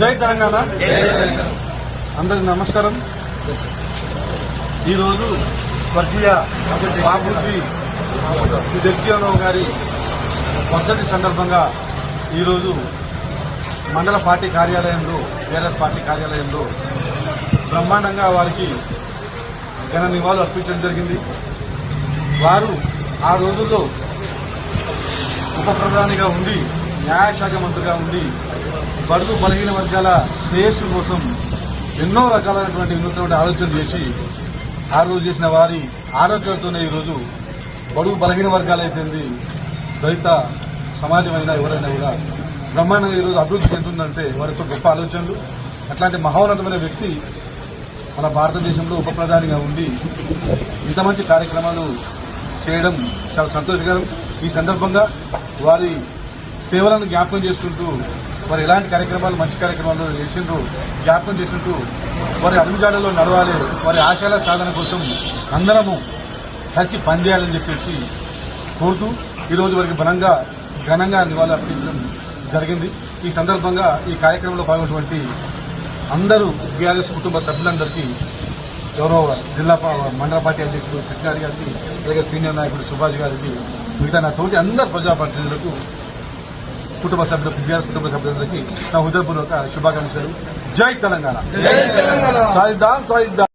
జై తెలంగాణ. అందరి నమస్కారం. ఈరోజు స్వర్గీయ బాబూజీ జగ్జీవనరావు గారి వసతి సందర్భంగా ఈరోజు మండల పార్టీ కార్యాలయంలో టీఆర్ఎస్ పార్టీ కార్యాలయంలో బ్రహ్మాండంగా వారికి ఘన నివాళులు అర్పించడం జరిగింది. వారు ఆ రోజుల్లో ఉప ప్రధానిగా ఉండి న్యాయశాఖ మంత్రిగా ఉండి బడుగు బలహీన వర్గాల శ్రేయస్సు కోసం ఎన్నో రకాలైనటువంటి వినూత్నమైన ఆలోచనలు చేసి ఆ రోజు చేసిన వారి ఆలోచనలతోనే ఈరోజు బడుగు బలహీన వర్గాలైతేంది దళిత సమాజమైనా ఎవరైనా కూడా బ్రహ్మాండంగా ఈరోజు అభివృద్ధి చెందుతుందంటే వారి యొక్క గొప్ప ఆలోచనలు. అట్లాంటి మహోన్నతమైన వ్యక్తి మన భారతదేశంలో ఉప ప్రధానిగా ఉండి ఇంత మంచి కార్యక్రమాలు చేయడం చాలా సంతోషకరం. ఈ సందర్భంగా వారి సేవలను జ్ఞాపకం చేసుకుంటూ వారు ఎలాంటి కార్యక్రమాలు మంచి కార్యక్రమాలు చేసిండ్రు జ్ఞాపకం చేసుకుంటూ వారి అడుగుజాడలో నడవాలి వారి ఆశయాల సాధన కోసం అందరము కలిసి పనిచేయాలని చెప్పేసి కోరుతూ ఈరోజు వారికి బలంగా ఘనంగా నివాళులు అర్పించడం జరిగింది. ఈ సందర్భంగా ఈ కార్యక్రమంలో పాల్గొన్నటువంటి అందరూ బీఆర్ఎస్ కుటుంబ సభ్యులందరికీ గౌరవ జిల్లా మండల పార్టీ అధ్యక్షుడు కృష్ణారి గారికి అలాగే సీనియర్ నాయకుడు సుభాష్ గారికి మిగతా నా తోటి అందరు ప్రజాప్రతినిధులకు కుటుంబ సభ్యులకు బీఆర్ఎస్ కుటుంబ సభ్యులందరికీ నా హృదయపూర్వక శుభాకాంక్షలు. జై తెలంగాణ. సాధిద్దాం సాధిద్దాం